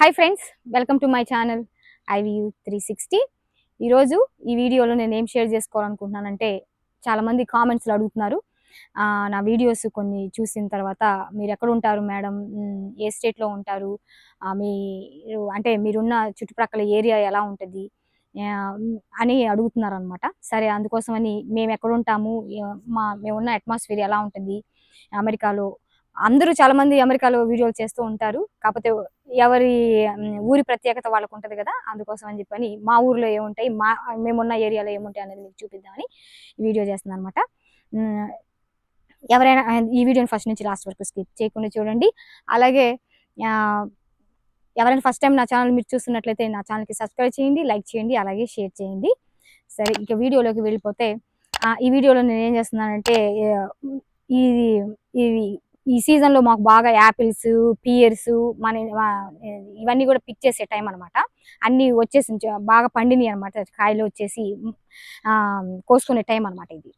Hi friends welcome to my channel IVU three sixty ఈరోజు ఈ వీడియోలో నేను ఏం షేర్ చేసుకోవాలనుకుంటున్నానంటే చాలామంది కామెంట్స్లో అడుగుతున్నారు. నా వీడియోస్ కొన్ని చూసిన తర్వాత మీరు ఎక్కడ ఉంటారు మేడం ఏ స్టేట్లో ఉంటారు? మీరు అంటే మీరున్న చుట్టుప్రక్కల ఏరియా ఎలా ఉంటుంది? అని అడుగుతున్నారు అనమాట సరే అందుకోసమని మేము ఎక్కడ ఉంటాము? మా మేమున్న అట్మాస్ఫియర్ ఎలా ఉంటుంది? అమెరికాలో అందరూ చాలా మంది అమెరికాలో వీడియోలు చేస్తూ ఉంటారు. కాకపోతే ఎవరి ఊరి ప్రత్యేకత వాళ్ళకు ఉంటుంది కదా అందుకోసం అని చెప్పని మా ఊర్లో ఏముంటాయి మా మేమున్న ఏరియాలో ఏముంటాయి అనేది మీకు చూపిద్దామని వీడియో చేస్తున్నాను అనమాట ఎవరైనా ఈ వీడియోని ఫస్ట్ నుంచి లాస్ట్ వరకు స్కిప్ చేయకుండా చూడండి. అలాగే ఎవరైనా ఫస్ట్ టైం నా ఛానల్ మీరు చూస్తున్నట్లయితే నా ఛానల్కి సబ్స్క్రైబ్ చేయండి లైక్ చేయండి అలాగే షేర్ చేయండి. సరే ఇంకా వీడియోలోకి వెళ్ళిపోతే ఈ వీడియోలో నేను ఏం చేస్తున్నానంటే ఇది ఇది ఈ సీజన్లో మాకు బాగా యాపిల్స్ పియర్స్ మన ఇవన్నీ కూడా పిక్ చేసే టైం అనమాట అన్నీ వచ్చేసి బాగా పండినాయి అనమాట కాయలు వచ్చేసి ఆ, కోసుకునే టైం అనమాట ఇది.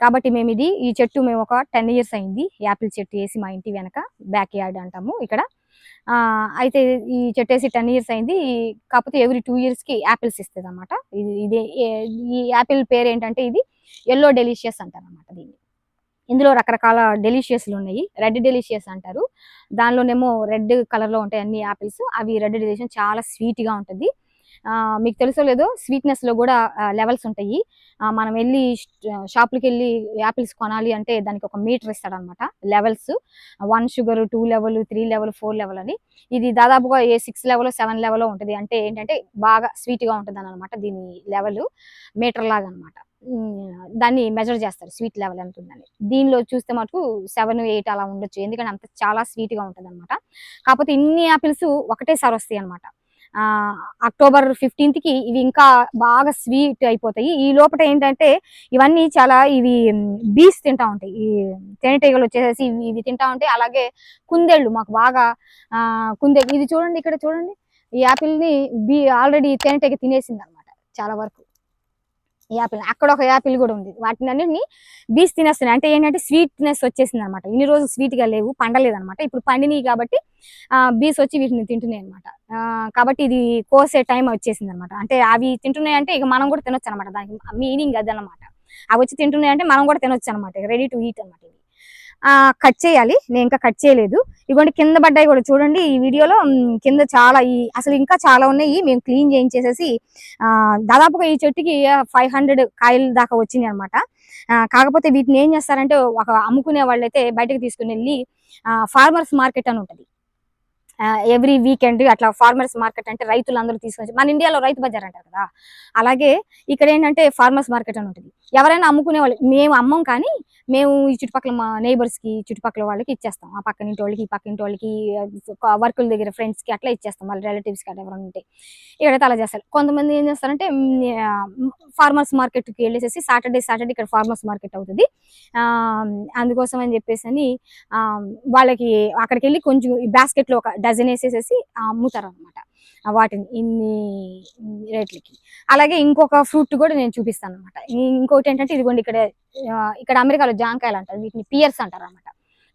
కాబట్టి మేము ఇది ఈ చెట్టు మేము ఒక టెన్ ఇయర్స్ అయింది యాపిల్ చెట్టు వేసి మా ఇంటి వెనక బ్యాక్ యార్డ్ అంటాము ఇక్కడ. ఆ, అయితే ఈ చెట్టు వేసి టెన్ ఇయర్స్ అయింది. కాకపోతే ఎవ్రీ టూ కి యాపిల్స్ ఇస్తుంది అనమాట ఇది ఇదే ఈ యాపిల్ పేరు ఏంటంటే ఇది ఎల్లో డెలిషియస్ అంటారు అనమాట దీన్ని. ఇందులో రకరకాల డెలిషియస్లు ఉన్నాయి. రెడ్ డెలిషియస్ అంటారు. దానిలోనేమో రెడ్ కలర్లో ఉంటాయి అన్ని యాపిల్స్ అవి రెడ్ డెలిషియస్ చాలా స్వీట్గా ఉంటుంది. ఆ, మీకు తెలుసో లేదో స్వీట్నెస్లో లో కూడా లెవెల్స్ ఉంటాయి. మనం వెళ్ళి షాప్లకి వెళ్ళి యాపిల్స్ కొనాలి అంటే దానికి ఒక meter ఇస్తాడనమాట levels. One sugar two level three level four level అని. ఇది దాదాపుగా ఏ సిక్స్ లెవెల్ సెవెన్ లెవెల్ ఉంటుంది. అంటే ఏంటంటే బాగా స్వీట్గా ఉంటుంది అనమాట దీని లెవెల్. మీటర్ లాగా అనమాట దాన్ని మెజర్ చేస్తారు స్వీట్ లెవెల్ ఎంత ఉందని. దీనిలో చూస్తే మటుకు సెవెన్ ఎయిట్ అలా ఉండొచ్చు. ఎందుకంటే అంత చాలా స్వీట్గా ఉంటుంది అనమాట కాకపోతే ఇన్ని యాపిల్స్ ఒకటేసారి వస్తాయి అనమాట అక్టోబర్ ఫిఫ్టీన్త్కి ఇవి ఇంకా బాగా స్వీట్ అయిపోతాయి. ఈ లోపల ఏంటంటే ఇవన్నీ చాలా ఇవి బీస్ తింటా ఉంటాయి. ఈ తేనెటీగలు వచ్చేసేసి ఇవి ఇవి తింటా ఉంటాయి. అలాగే కుందేళ్ళు మాకు బాగా ఆ, ఇది చూడండి ఇక్కడ చూడండి. ఈ యాపిల్ని బీ ఆల్రెడీ తేనెటీగ తినేసింది అనమాట చాలా వరకు. యాపిల్ అక్కడ ఒక యాపిల్ కూడా ఉంది. వాటిని అన్నిటిని బీస్ తినేస్తున్నాయి. అంటే ఏంటంటే స్వీట్నెస్ వచ్చేసింది అనమాట ఇన్ని రోజులు స్వీట్గా గా లేవు పండలేదు అనమాట ఇప్పుడు పండినాయి కాబట్టి బీస్ వచ్చి వీటిని తింటున్నాయి అనమాట కాబట్టి ఇది కోసే టైం వచ్చేసింది అనమాట అంటే అవి తింటున్నాయి అంటే ఇక మనం కూడా తినొచ్చు అనమాట దానికి మీనింగ్ అది అనమాట అవి వచ్చి తింటున్నాయి అంటే మనం కూడా తినొచ్చు అనమాట రెడీ టు ఈట్ అనమాట ఇది కట్ చేయాలి. నేను ఇంకా కట్ చేయలేదు. ఇదిగోండి కింద పడ్డాయి కూడా చూడండి. ఈ వీడియోలో కింద చాలా ఈ అసలు ఇంకా చాలా ఉన్నాయి. మేము క్లీన్ చేయించేసేసి ఆ, దాదాపుగా ఈ చెట్టుకి ఫైవ్ హండ్రెడ్ కాయలు దాకా వచ్చింది అనమాట కాకపోతే వీటిని ఏం చేస్తారంటే ఒక అమ్ముకునే వాళ్ళైతే బయటకు తీసుకుని వెళ్ళి ఫార్మర్స్ మార్కెట్ అని ఉంటుంది. ఎవ్రీ వీకెండ్ అట్లా ఫార్మర్స్ మార్కెట్ అంటే రైతులు అందరూ తీసుకొని మన ఇండియాలో రైతు బజార్ అంటారు కదా. అలాగే ఇక్కడ ఏంటంటే ఫార్మర్స్ మార్కెట్ అని ఉంటుంది. ఎవరైనా అమ్ముకునే వాళ్ళు మేము అమ్మం కానీ మేము ఈ చుట్టుపక్కల మా నైబర్స్కి కి చుట్టుపక్కల వాళ్ళకి ఇచ్చేస్తాం. ఆ పక్కన ఇంటి వాళ్ళకి ఈ పక్క ఇంటి వాళ్ళకి వర్కుల దగ్గర ఫ్రెండ్స్కి కి అట్లా ఇచ్చేస్తాం. వాళ్ళ రిలేటివ్స్కి కి అట్లా ఎవరైనా ఉంటే. ఇక్కడైతే అలా చేస్తారు. కొంతమంది ఏం చేస్తారంటే ఫార్మర్స్ మార్కెట్కి వెళ్ళేసేసి సాటర్డే సాటర్డే ఇక్కడ ఫార్మర్స్ మార్కెట్ అవుతుంది. అందుకోసం అని చెప్పేసి అని వాళ్ళకి అక్కడికి వెళ్ళి కొంచెం ఈ లో ఒక డజన్ వేసేసేసి అమ్ముతారు అనమాట వాటిని ఇన్ని రేట్లకి. అలాగే ఇంకొక ఫ్రూట్ కూడా నేను చూపిస్తాను అనమాట ఇంకోటి ఏంటంటే ఇదిగోండి ఇక్కడ ఇక్కడ అమెరికాలో జాంకాయలు అంటారు వీటిని పియర్స్ అంటారు అనమాట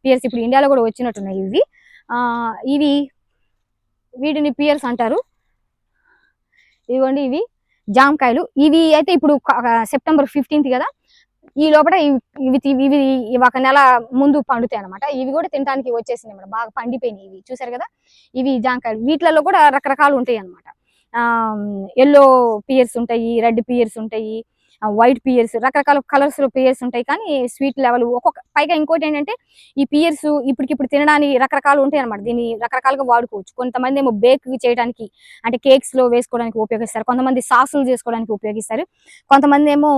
పియర్స్ ఇప్పుడు ఇండియాలో కూడా వచ్చినట్టున్నాయి ఇవి. ఆ, ఇవి వీటిని పియర్స్ అంటారు. ఇదిగోండి ఇవి జామకాయలు ఇవి అయితే ఇప్పుడు సెప్టెంబర్ ఫిఫ్టీన్త్ కదా? ఈ లోపల ఇవి ఇవి ఒక నెల ముందు పండుతాయి అనమాట ఇవి కూడా తినడానికి వచ్చేసింది అనమాట బాగా పండిపోయినాయి ఇవి. చూసారు కదా? ఇవి జాంకాయలు. వీటిలలో కూడా రకరకాలు ఉంటాయి అనమాట ఎల్లో పియర్స్ ఉంటాయి రెడ్ పియర్స్ ఉంటాయి వైట్ పియర్స్ రకరకాల కలర్స్లో పియర్స్ ఉంటాయి. కానీ స్వీట్ లెవెల్ ఒక్కొక్క పైగా ఇంకోటి ఏంటంటే ఈ పియర్స్ ఇప్పటికిప్పుడు తినడానికి రకరకాలు ఉంటాయి అనమాట దీన్ని రకరకాలుగా వాడుకోవచ్చు. కొంతమంది ఏమో బేక్ చేయడానికి అంటే కేక్స్లో వేసుకోవడానికి ఉపయోగిస్తారు. కొంతమంది సాసులు చేసుకోవడానికి ఉపయోగిస్తారు. కొంతమంది ఏమో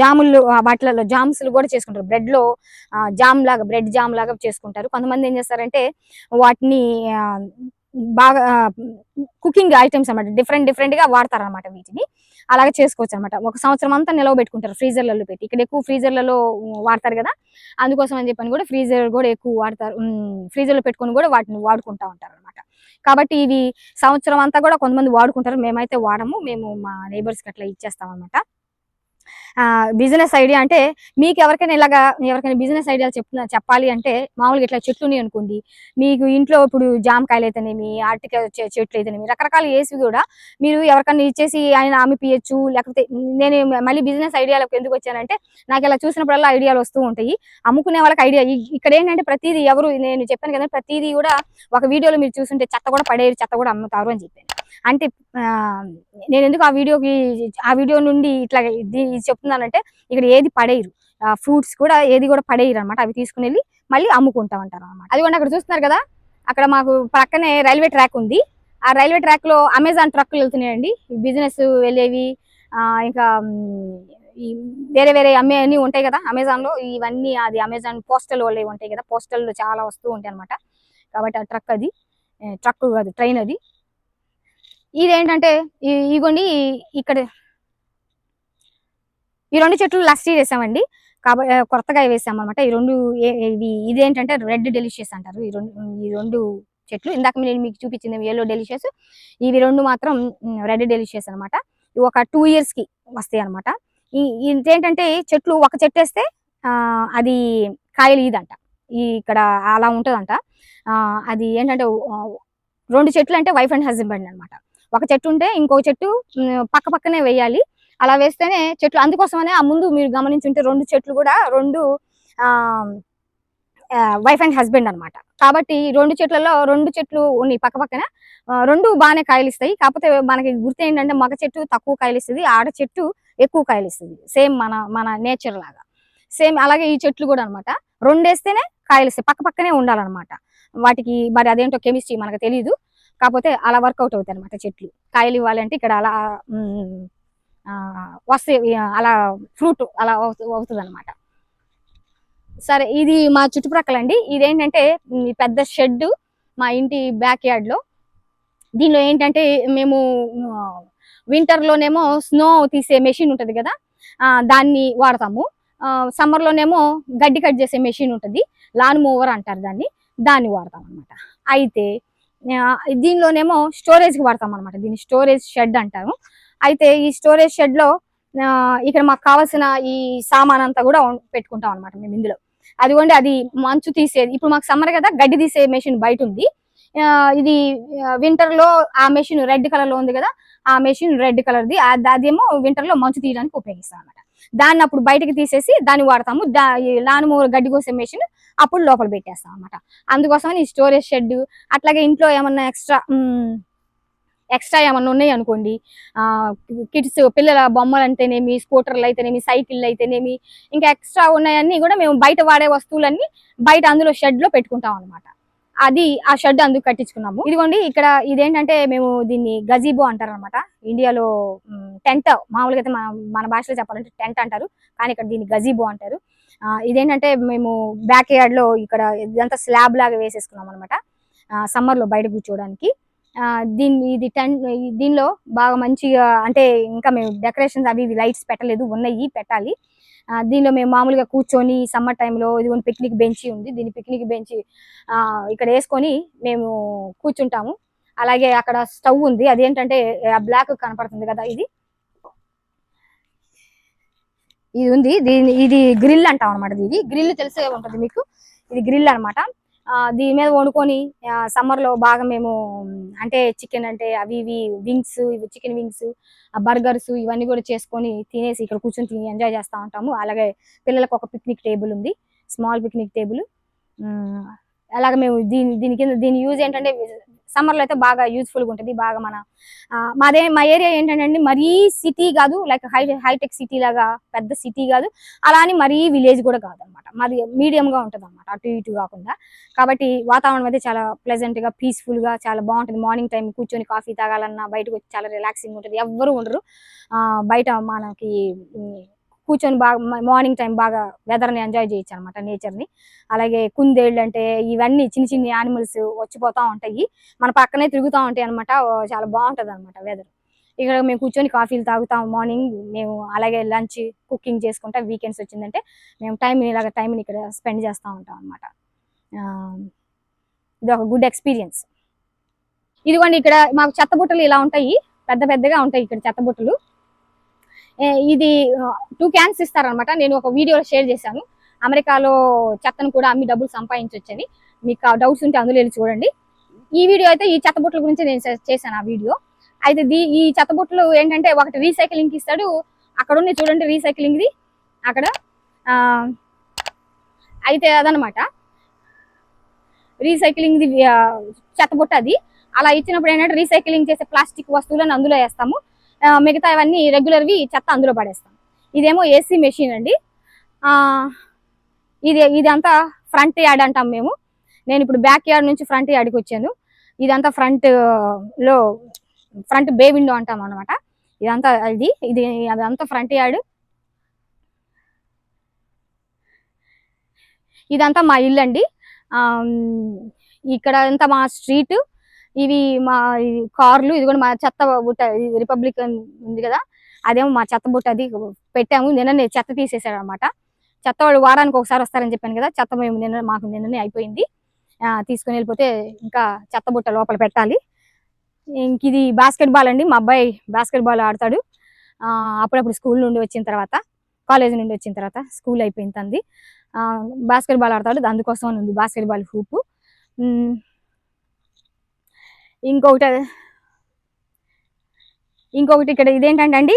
జాములు వాటిలలో జామ్స్లు కూడా చేసుకుంటారు. బ్రెడ్లో జామ్ లాగా బ్రెడ్ జామ్ లాగా చేసుకుంటారు. కొంతమంది ఏం చేస్తారంటే వాటిని బాగా కుకింగ్ ఐటమ్స్ అన్నమాట. డిఫరెంట్ డిఫరెంట్గా వాడతారు అనమాట వీటిని. అలాగే చేసుకోవచ్చు అనమాట ఒక సంవత్సరం అంతా నిలవ పెట్టుకుంటారు ఫ్రీజర్లలో పెట్టి. ఇక్కడ ఎక్కువ ఫ్రీజర్లలో వాడతారు కదా. అందుకోసం అని చెప్పని కూడా ఫ్రీజర్ కూడా ఎక్కువ వాడతారు. ఫ్రీజర్లో పెట్టుకొని కూడా వాటిని వాడుకుంటా ఉంటారు అనమాట కాబట్టి ఇవి సంవత్సరం అంతా కూడా కొంతమంది వాడుకుంటారు. మేమైతే వాడము. మేము మా నేబర్స్కి కి అట్లా ఇచ్చేస్తాం అనమాట బిజినెస్ ఐడియా అంటే మీకు ఎవరికైనా ఇలాగా ఎవరికైనా బిజినెస్ ఐడియా చెప్తున్నా చెప్పాలి అంటే మామూలుగా ఇట్లా చెట్లు ఉన్నాయి అనుకోండి. మీకు ఇంట్లో ఇప్పుడు జామకాయలు అయితేనేమి అరటికాయ చెట్లు అయితేనేమి రకరకాల వేసి కూడా మీరు ఎవరికైనా ఇచ్చేసి ఆయన అమ్మిపియచ్చు లేకపోతే నేను మళ్ళీ బిజినెస్ ఐడియాలకు ఎందుకు వచ్చానంటే నాకు ఇలా చూసినప్పుడల్లా ఐడియాలు వస్తూ ఉంటాయి. అమ్ముకునే వాళ్ళకి ఐడియా ఇక్కడ ఏంటంటే ప్రతిదీ ఎవరు నేను చెప్పాను కదా ప్రతిదీ కూడా ఒక వీడియోలో మీరు చూస్తుంటే చెత్త కూడా పడేరు చెత్త కూడా అమ్ముతారు అని చెప్పాను. అంటే ఆ, నేను ఎందుకు ఆ వీడియోకి ఆ వీడియో నుండి ఇట్లా ఇది చెప్తున్నానంటే ఇక్కడ ఏది పడేయరు. ఫ్రూట్స్ కూడా ఏది కూడా పడేయరు అనమాట అవి తీసుకుని వెళ్ళి మళ్ళీ అమ్ముకుంటా ఉంటారు అనమాట అది కూడా అక్కడ చూస్తున్నారు కదా? అక్కడ మాకు పక్కనే రైల్వే ట్రాక్ ఉంది. ఆ రైల్వే ట్రాక్లో అమెజాన్ ట్రక్కులు వెళ్తున్నాయండి. బిజినెస్ వెళ్ళేవి ఆ, ఇంకా ఈ వేరే వేరే అమ్మే అన్ని ఉంటాయి కదా అమెజాన్లో ఇవన్నీ అది అమెజాన్ పోస్టల్ వాళ్ళవి ఉంటాయి కదా. పోస్టల్లో చాలా వస్తూ ఉంటాయి అనమాట కాబట్టి ఆ ట్రక్ అది ట్రక్ కాదు ట్రైన్ అది. ఇదేంటంటే ఇగోండి ఇక్కడ ఈ రెండు చెట్లు లాస్ట్ ఇయర్ వేసామండి. కాబట్టి కొత్తగా వేసాం అనమాట ఈ రెండు ఇవి ఇదేంటంటే రెడ్ డెలిషియస్ అంటారు. ఈ రెండు ఈ రెండు చెట్లు. ఇందాక నేను మీకు చూపించింది ఎల్లో డెలిషియస్ ఇవి రెండు మాత్రం రెడ్ డెలిషియస్ అనమాట ఒక టూ ఇయర్స్కి వస్తాయి అనమాట ఈ ఇదేంటంటే చెట్లు ఒక చెట్టు వేస్తే ఆ, అది కాయలు ఇదంట ఇక్కడ అలా ఉంటుందంట. ఆ, అది ఏంటంటే రెండు చెట్లు అంటే వైఫ్ అండ్ హస్బెండ్ అన్నమాట. ఒక చెట్టు ఉంటే ఇంకో చెట్టు పక్క పక్కనే వేయాలి. అలా వేస్తేనే చెట్లు అందుకోసమనే ఆ ముందు మీరు గమనించుంటే రెండు చెట్లు కూడా రెండు వైఫ్ అండ్ హస్బెండ్ అన్నమాట. కాబట్టి రెండు చెట్లలో రెండు చెట్లు ఉన్నాయి పక్క పక్కన. రెండు బాగానే కాయలు ఇస్తాయి కాకపోతే మనకి గుర్తు ఏంటంటే మగ చెట్టు తక్కువ కాయలు ఇస్తుంది ఆడ చెట్టు ఎక్కువ కాయలు ఇస్తుంది సేమ్ మన మన నేచర్ లాగా. సేమ్ అలాగే ఈ చెట్లు కూడా అన్నమాట. రెండు వేస్తేనే కాయలు ఇస్తాయి పక్క పక్కనే ఉండాలన్నమాట. వాటికి మరి అదేంటో కెమిస్ట్రీ మనకు తెలియదు కాకపోతే అలా వర్కౌట్ అవుతాయి అనమాట చెట్లు. కాయలు ఇవ్వాలంటే ఇక్కడ అలా వస్తే అలా ఫ్రూట్ అలా అవుతుంది అనమాట సరే ఇది మా చుట్టుప్రక్కల అండి. ఇదేంటంటే పెద్ద షెడ్ మా ఇంటి బ్యాక్ యార్డ్లో దీనిలో ఏంటంటే మేము వింటర్లోనేమో స్నో తీసే మెషిన్ ఉంటుంది కదా దాన్ని వాడతాము. సమ్మర్లోనేమో గడ్డి కట్ చేసే మెషిన్ ఉంటుంది. లాన్ మూవర్ అంటారు దాన్ని. దాన్ని వాడతాం అనమాట అయితే దీనిలోనేమో స్టోరేజ్కి వాడతాం అనమాట దీన్ని స్టోరేజ్ షెడ్ అంటారు. అయితే ఈ స్టోరేజ్ షెడ్లో ఆ, ఇక్కడ మాకు కావాల్సిన ఈ సామాన్ అంతా కూడా పెట్టుకుంటాం అనమాట మేము ఇందులో. అదిగోండి అది మంచు తీసేది ఇప్పుడు మాకు సమ్మర్ కదా గడ్డి తీసే మెషిన్ బయట ఉంది ఆ, ఇది వింటర్లో ఆ మెషిన్ రెడ్ కలర్లో ఉంది కదా ఆ మెషిన్ రెడ్ కలర్ ది ఆ- అదేమో వింటర్లో మంచు తీయడానికి ఉపయోగిస్తాం అనమాట దాన్ని అప్పుడు బయటకి తీసేసి దాన్ని వాడతాము. దా లాను గడ్డి కోసే మెషిన్ అప్పుడు లోపల పెట్టేస్తాం అనమాట అందుకోసమని ఈ స్టోరేజ్ షెడ్ అట్లాగే ఇంట్లో ఏమన్నా ఎక్స్ట్రా ఎక్స్ట్రా ఏమన్నా ఉన్నాయి అనుకోండి కిడ్స్ పిల్లల బొమ్మలు అంటేనేమి స్కూటర్లు అయితేనేమి సైకిళ్ళు అయితేనేమి ఇంకా ఎక్స్ట్రా ఉన్నాయన్నీ కూడా మేము బయట వాడే వస్తువులన్నీ బయట అందులో షెడ్లో పెట్టుకుంటాం అనమాట అది ఆ షెడ్ అందుకు కట్టించుకున్నాము. ఇదిగోండి ఇక్కడ ఇదేంటంటే మేము దీన్ని గజీబో అంటారు అనమాట ఇండియాలో టెంట్ మామూలుగా అయితే మన మన భాషలో చెప్పాలంటే టెంట్ అంటారు కానీ ఇక్కడ దీన్ని గజీబో అంటారు. ఇదేంటంటే మేము బ్యాక్ యార్డ్లో ఇక్కడ ఇదంతా స్లాబ్ లాగా వేసేసుకున్నాం అనమాట సమ్మర్లో బయట కూర్చోవడానికి. ఆ, దీన్ని ఇది టెన్ దీనిలో బాగా మంచిగా అంటే ఇంకా మేము డెకరేషన్స్ అవి ఇవి లైట్స్ పెట్టలేదు ఉన్నాయి పెట్టాలి. దీనిలో మేము మామూలుగా కూర్చొని సమ్మర్ టైంలో ఇది పిక్నిక్ బెంచ్ ఉంది. దీని పిక్నిక్ బెంచ్ ఇక్కడ వేసుకొని మేము కూర్చుంటాము. అలాగే అక్కడ స్టవ్ ఉంది. అదేంటంటే బ్లాక్ కనపడుతుంది కదా ఇది. ఇది ఉంది. దీని ఇది గ్రిల్ అంటాం అనమాట ఇది గ్రిల్ తెలిసే ఉంటుంది మీకు. ఇది గ్రిల్ అనమాట దీని మీద వండుకొని సమ్మర్లో బాగా మేము అంటే చికెన్ అంటే అవి ఇవి వింగ్స్ ఇవి చికెన్ వింగ్స్ బర్గర్స్ ఇవన్నీ కూడా చేసుకొని తినేసి ఇక్కడ కూర్చొని తిని ఎంజాయ్ చేస్తూ ఉంటాము. అలాగే పిల్లలకు ఒక పిక్నిక్ టేబుల్ ఉంది. స్మాల్ పిక్నిక్ టేబుల్ అలాగే మేము దీని దీని కింద దీని యూజ్ ఏంటంటే సమ్మర్లో అయితే బాగా యూజ్ఫుల్గా ఉంటుంది బాగా మన మాదే మా ఏరియా ఏంటంటే మరీ సిటీ కాదు లైక్ హై హైటెక్ సిటీ లాగా పెద్ద సిటీ కాదు అలా అని మరీ విలేజ్ కూడా కాదనమాట. మాది మీడియం గా ఉంటుంది అనమాట అటు ఇటు కాకుండా. కాబట్టి వాతావరణం అయితే చాలా ప్లెజెంట్గా గా పీస్ఫుల్గా చాలా బాగుంటుంది. మార్నింగ్ టైం కూర్చొని కాఫీ తాగాలన్నా బయటకు వచ్చి చాలా రిలాక్సింగ్ ఉంటుంది. ఎవ్వరు ఉండరు. బయట మనకి కూర్చొని బాగా మార్నింగ్ టైం బాగా వెదర్ని ఎంజాయ్ చేయొచ్చు అనమాట నేచర్ని అలాగే కుందేళ్ళు అంటే ఇవన్నీ చిన్న చిన్న యానిమల్స్ వచ్చిపోతా ఉంటాయి. మన పక్కనే తిరుగుతూ ఉంటాయి అనమాట చాలా బాగుంటుంది అనమాట వెదర్ ఇక్కడ మేము కూర్చొని కాఫీలు తాగుతాం మార్నింగ్ మేము అలాగే లంచ్ కుకింగ్ చేసుకుంటా వీకెండ్స్ వచ్చిందంటే మేము టైం ఇలాగ టైంని ఇక్కడ స్పెండ్ చేస్తూ ఉంటాం అనమాట ఇది ఒక గుడ్ ఎక్స్పీరియన్స్ ఇదిగోండి ఇక్కడ మాకు చెత్త బుట్టలు ఇలా ఉంటాయి. పెద్ద పెద్దగా ఉంటాయి ఇక్కడ చెత్త బుట్టలు. ఇది టూ క్యాన్స్ ఇస్తారనమాట నేను ఒక వీడియోలో షేర్ చేశాను. అమెరికాలో చెత్తను కూడా అమ్మి డబ్బులు సంపాదించవచ్చని మీకు డౌట్స్ ఉంటే అందులో వెళ్ళి చూడండి. ఈ వీడియో అయితే ఈ చెత్తబుట్ల గురించి నేను చేశాను ఆ వీడియో అయితే దీ ఈ చెత్తబుట్లు ఏంటంటే ఒకటి రీసైక్లింగ్ ఇస్తాడు. అక్కడ ఉన్న చూడండి రీసైక్లింగ్ది అక్కడ అయితే అదనమాట రీసైక్లింగ్ది చెత్తబుట్ట అది. అలా ఇచ్చినప్పుడు ఏంటంటే రీసైక్లింగ్ చేసే ప్లాస్టిక్ వస్తువులను అందులో వేస్తాము. మిగతా అవన్నీ రెగ్యులర్వి చెత్త అందులో పడేస్తాం. ఇదేమో ఏసీ మెషిన్ అండి. ఇది ఇదంతా ఫ్రంట్ యార్డ్ అంటాం మేము. నేను ఇప్పుడు బ్యాక్ యార్డ్ నుంచి ఫ్రంట్ యార్డ్కి వచ్చాను. ఇదంతా ఫ్రంట్లో ఫ్రంట్ బే విండో అంటాం అనమాట ఇదంతా ఇది ఇది అదంతా ఫ్రంట్ యార్డ్ ఇదంతా మా ఇల్లు అండి. ఇక్కడ అంతా మా స్ట్రీట్ ఇవి మా కార్లు ఇది కూడా మా చెత్త బుట్ట ఇది రిపబ్లిక్ ఉంది కదా అదేమో మా చెత్త బుట్ట అది పెట్టాము. నిన్ననే చెత్త తీసేసాడు అనమాట చెత్త వాళ్ళు వారానికి ఒకసారి వస్తారని చెప్పాను కదా చెత్త మేము నిన్న మాకు నిన్ననే అయిపోయింది. ఆ, తీసుకొని వెళ్ళిపోతే ఇంకా చెత్త బుట్ట లోపల పెట్టాలి. ఇంక ఇది బాస్కెట్ బాల్ అండి మా అబ్బాయి బాస్కెట్ బాల్ ఆడతాడు. ఆ, అప్పుడప్పుడు స్కూల్ నుండి వచ్చిన తర్వాత కాలేజ్ నుండి వచ్చిన తర్వాత స్కూల్ అయిపోయింది తంది బాస్కెట్ బాల్ ఆడతాడు అందుకోసం అని ఉంది బాస్కెట్ బాల్ హూపు ఇంకొకటి ఇంకొకటి ఇక్కడ ఇదేంటంటే అండి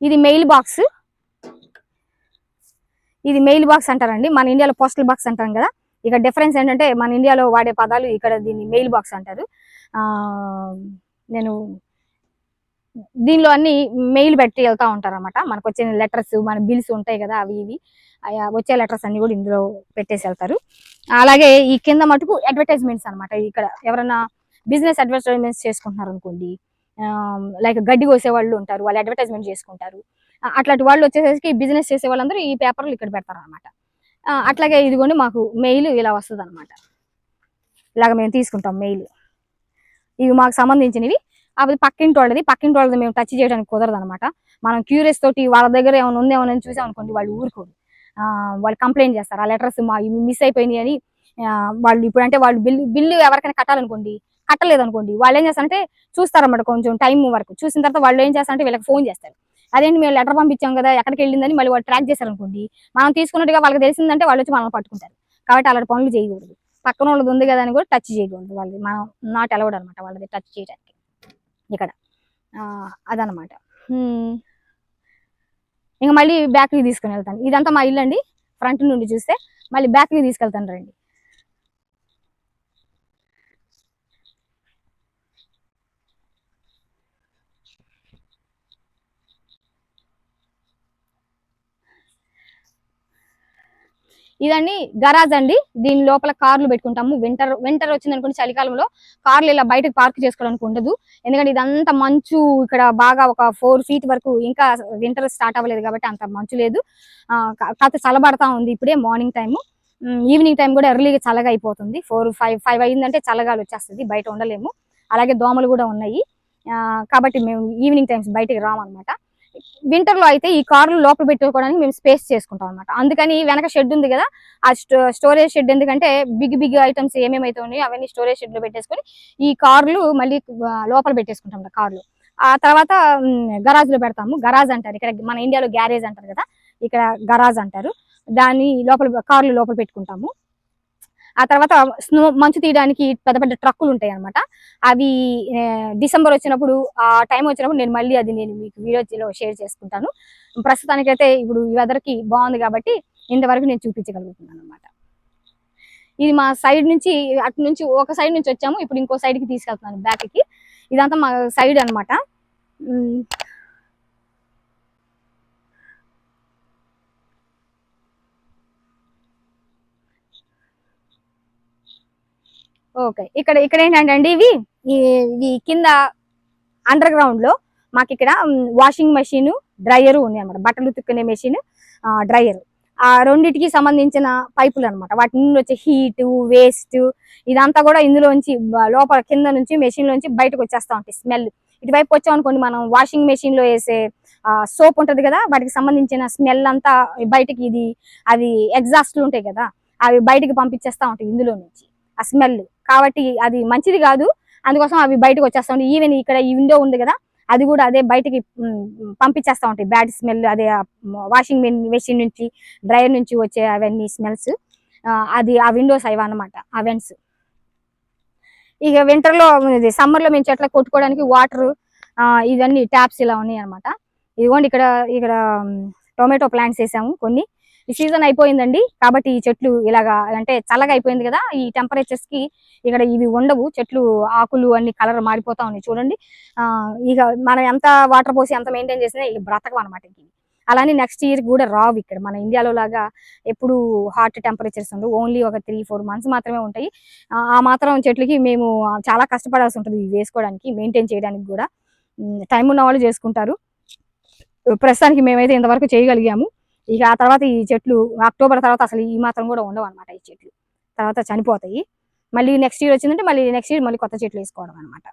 ఇది మెయిల్ బాక్స్ ఇది మెయిల్ బాక్స్ అంటారండి మన ఇండియాలో పోస్టల్ బాక్స్ అంటాం కదా. ఇక్కడ డిఫరెన్స్ ఏంటంటే మన ఇండియాలో వాడే పదాలు ఇక్కడ దీన్ని మెయిల్ బాక్స్ అంటారు. ఆ, నేను దీనిలో అన్ని మెయిల్ పెట్టి వెళ్తా ఉంటారు అనమాట మనకు వచ్చే లెటర్స్ మన బిల్స్ ఉంటాయి కదా అవి ఇవి. వచ్చే లెటర్స్ అన్ని కూడా ఇందులో పెట్టేసి వెళ్తారు. అలాగే ఈ కింద మటుకు అడ్వర్టైజ్మెంట్స్ అనమాట ఇక్కడ ఎవరైనా బిజినెస్ అడ్వర్టైజ్మెంట్స్ చేసుకుంటున్నారు అనుకోండి లైక్ గడ్డి కోసే వాళ్ళు ఉంటారు వాళ్ళు అడ్వర్టైజ్మెంట్ చేసుకుంటారు. అట్లాంటి వాళ్ళు వచ్చేసరికి బిజినెస్ చేసే వాళ్ళందరూ ఈ పేపర్లు ఇక్కడ పెడతారు అనమాట అట్లాగే ఇదిగోండి మాకు మెయిల్ ఇలా వస్తుంది అనమాట ఇలాగ మేము తీసుకుంటాం మెయిల్ ఇవి మాకు సంబంధించినవి. అది పక్కింటి వాళ్ళది పక్కింటి వాళ్ళది మేము టచ్ చేయడానికి కుదరదు అనమాట మనం క్యూరియస్ తోటి వాళ్ళ దగ్గర ఏమైనా ఉందేమో అని చూసాం అనుకోండి వాళ్ళు ఊరుకోరు. వాళ్ళు కంప్లైంట్ చేస్తారు. ఆ లెటర్స్ మా మిస్ అయిపోయినాయి అని వాళ్ళు ఇప్పుడు అంటే వాళ్ళు బిల్లు బిల్లు ఎవరికైనా కట్టాలనుకోండి కట్టలేదు అనుకోండి వాళ్ళు ఏం చేస్తారంటే చూస్తారన్నమాట కొంచెం టైం వరకు. చూసిన తర్వాత వాళ్ళు ఏం చేస్తారంటే వీళ్ళకి ఫోన్ చేస్తారు. అదేంటి మేము లెటర్ పంపించాం కదా ఎక్కడికి వెళ్ళిందని మళ్ళీ వాళ్ళు ట్రాక్ చేశారనుకోండి మనం తీసుకున్నట్టుగా వాళ్ళకి తెలిసిందంటే వాళ్ళు వచ్చి మనల్ని పట్టుకుంటారు. కాబట్టి అలాంటి పనులు చేయకూడదు. పక్కన వాళ్ళది ఉంది కదా అని కూడా టచ్ చేయకూడదు. వాళ్ళది మనం నాట్ అలౌడ్ అనమాట వాళ్ళది టచ్ చేయడానికి ఇక్కడ. అదనమాట. ఇంకా మళ్ళీ బ్యాక్కి తీసుకుని వెళ్తాను. ఇదంతా మా ఇల్లు అండి ఫ్రంట్ నుండి చూస్తే మళ్ళీ బ్యాక్కి తీసుకెళ్తాను రండి. ఇదండి గరాజ్ అండి. దీని లోపల కార్లు పెట్టుకుంటాము. వింటర్ వింటర్ వచ్చింది అనుకోండి చలికాలంలో కార్లు ఇలా బయటకు పార్క్ చేసుకోవడానికి ఉండదు. ఎందుకంటే ఇదంతా మంచు ఇక్కడ బాగా ఒక ఫోర్ ఫీట్ వరకు ఇంకా వింటర్ స్టార్ట్ అవ్వలేదు కాబట్టి అంత మంచు లేదు. కాస్త చల్లబడతా ఉంది ఇప్పుడే మార్నింగ్ టైము. ఈవినింగ్ టైం కూడా ఎర్లీగా చల్లగా అయిపోతుంది. ఫోర్ ఫైవ్ ఫైవ్ అయిందంటే చల్లగాలు వచ్చేస్తుంది బయట ఉండలేము. అలాగే దోమలు కూడా ఉన్నాయి. ఆ, కాబట్టి మేము ఈవినింగ్ టైమ్స్ బయటకు రామన్నమాట. వింటర్లో అయితే ఈ కార్లు లోపల పెట్టుకోవడానికి మేము స్పేస్ చేసుకుంటాం అనమాట అందుకని వెనక షెడ్ ఉంది కదా ఆ స్టోరేజ్ షెడ్ ఎందుకంటే బిగ్ బిగ్ ఐటమ్స్ ఏమేమైతే ఉన్నాయో అవన్నీ స్టోరేజ్ షెడ్లో పెట్టేసుకొని ఈ కార్లు మళ్ళీ లోపల పెట్టేసుకుంటాం కార్లు. ఆ తర్వాత గరాజ్లో పెడతాము. గరాజ్ అంటారు. ఇక్కడ మన ఇండియాలో గ్యారేజ్ అంటారు కదా ఇక్కడ గరాజ్ అంటారు. దాన్ని లోపల కార్లు లోపల పెట్టుకుంటాము. ఆ తర్వాత స్నో మంచు తీయడానికి పెద్ద పెద్ద ట్రక్కులు ఉంటాయి అనమాట అవి డిసెంబర్ వచ్చినప్పుడు ఆ టైం వచ్చినప్పుడు నేను మళ్ళీ అది నేను మీకు వీడియోలో షేర్ చేసుకుంటాను. ప్రస్తుతానికైతే ఇప్పుడు ఈ వెదర్కి బాగుంది కాబట్టి ఇంతవరకు నేను చూపించగలుగుతున్నాను అనమాట ఇది మా సైడ్ నుంచి అటు నుంచి ఒక సైడ్ నుంచి వచ్చాము. ఇప్పుడు ఇంకో సైడ్కి కి తీసుకెళ్తున్నాను బ్యాక్కి ఇదంతా మా సైడ్ అనమాట ఓకే. ఇక్కడ ఇక్కడ ఏంటంటే అండి ఇవి ఈ- ఇవి కింద అండర్ గ్రౌండ్లో మాకు ఇక్కడ వాషింగ్ మెషిన్ డ్రైయర్ ఉంది అనమాట బట్టలు ఉతుక్కునే మెషిన్ డ్రైయర్ ఆ రెండిటికి సంబంధించిన పైపులు అనమాట వాటి నుండి వచ్చే హీట్ వేస్ట్ ఇదంతా కూడా ఇందులోంచి లోపల కింద నుంచి మెషిన్ లోంచి బయటకు వచ్చేస్తా ఉంటాయి స్మెల్ ఇటువైపు వచ్చాం అనుకోండి మనం వాషింగ్ మెషిన్లో వేసే సోప్ ఉంటది కదా వాటికి సంబంధించిన స్మెల్ అంతా బయటకి ఇది అవి ఎగ్జాస్ట్లు ఉంటాయి కదా అవి బయటకి పంపించేస్తా ఉంటాయి ఇందులో నుంచి. ఆ స్మెల్ కాబట్టి అది మంచిది కాదు. అందుకోసం అవి బయటకు వచ్చేస్తా ఉంటాయి. ఈవెన్ ఇక్కడ ఈ విండో ఉంది కదా అది కూడా అదే బయటికి పంపించేస్తూ పంపించేస్తా ఉంటాయి. బ్యాడ్ స్మెల్ అదే వాషింగ్ మెషిన్ నుంచి డ్రైయర్ నుంచి వచ్చే అవన్నీ స్మెల్స్ అది ఆ విండోస్ అవి అన్నమాట ఆ వెంట్స్ ఇక వింటర్లో లో ఇది summer లో మేము చెట్ల కొట్టుకోవడానికి వాటర్ ఇవన్నీ ట్యాప్స్ ఇలా ఉన్నాయి అనమాట ఇదిగోండి ఇక్కడ ఇక్కడ టొమాటో ప్లాంట్స్ వేసాము కొన్ని. ఈ సీజన్ అయిపోయిందండి. కాబట్టి ఈ చెట్లు ఇలాగా అంటే చల్లగా అయిపోయింది కదా ఈ టెంపరేచర్స్కి ఇక్కడ ఇవి ఉండవు. చెట్లు ఆకులు అన్ని కలర్ మారిపోతా ఉన్నాయి. చూడండి. ఇక మనం ఎంత వాటర్ పోసి ఎంత మెయింటైన్ చేసినా ఇక బ్రతకం అనమాట ఇవి. అలానే నెక్స్ట్ ఇయర్ కూడా రావు ఇక్కడ. మన ఇండియాలో లాగా ఎప్పుడు హాట్ టెంపరేచర్స్ ఉండవు. ఓన్లీ ఒక త్రీ ఫోర్ మంత్స్ మాత్రమే ఉంటాయి. ఆ ఆ మాత్రం చెట్లకి మేము చాలా కష్టపడాల్సి ఉంటుంది ఇవి వేసుకోవడానికి మెయింటైన్ చేయడానికి కూడా. టైం ఉన్న వాళ్ళు చేసుకుంటారు. ప్రస్తుతానికి మేమైతే ఇంతవరకు చేయగలిగాము. ఇక ఆ తర్వాత ఈ చెట్లు అక్టోబర్ తర్వాత అసలు ఈ మాత్రం కూడా ఉండవు అనమాట ఈ చెట్లు. తర్వాత చనిపోతాయి. మళ్ళీ నెక్స్ట్ ఇయర్ వచ్చిందంటే మళ్ళీ నెక్స్ట్ ఇయర్ మళ్ళీ కొత్త చెట్లు వేసుకోవడం అనమాట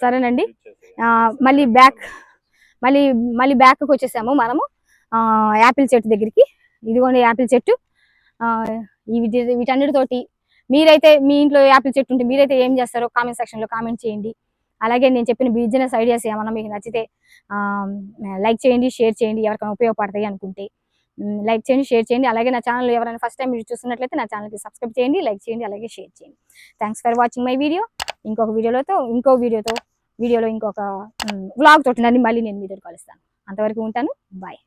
సరేనండి. మళ్ళీ బ్యాక్ మళ్ళీ మళ్ళీ బ్యాక్కి వచ్చేసాము మనము. యాపిల్ చెట్టు దగ్గరికి. ఇదిగోండి యాపిల్ చెట్టు. ఆ, ఈ వీటి- వీటన్నిటితోటి మీరైతే మీ ఇంట్లో యాపిల్ చెట్టు ఉంటే మీరైతే ఏం చేస్తారో కామెంట్ సెక్షన్లో కామెంట్ చేయండి. అలాగే నేను చెప్పిన బిజినెస్ ఐడియాస్ ఏమన్నా మీకు నచ్చితే లైక్ చేయండి షేర్ చేయండి ఎవరికైనా ఉపయోగపడతాయి అనుకుంటే. లైక్ చేయండి షేర్ చేయండి. అలాగే నా ఛానల్ ఎవరైనా ఫస్ట్ టైం మీరు చూస్తున్నట్లయితే నా ఛానల్కి సబ్స్క్రైబ్ చేయండి లైక్ చేయండి అలాగే షేర్ చేయండి. Thanks for watching my video ఇంకొక వీడియోలతో ఇంకో వీడియోతో వీడియోలో ఇంకొక వ్లాగ్ తోటి నన్ను మళ్ళీ నేను వీడియో కలుస్తాను. అంతవరకు ఉంటాను. బాయ్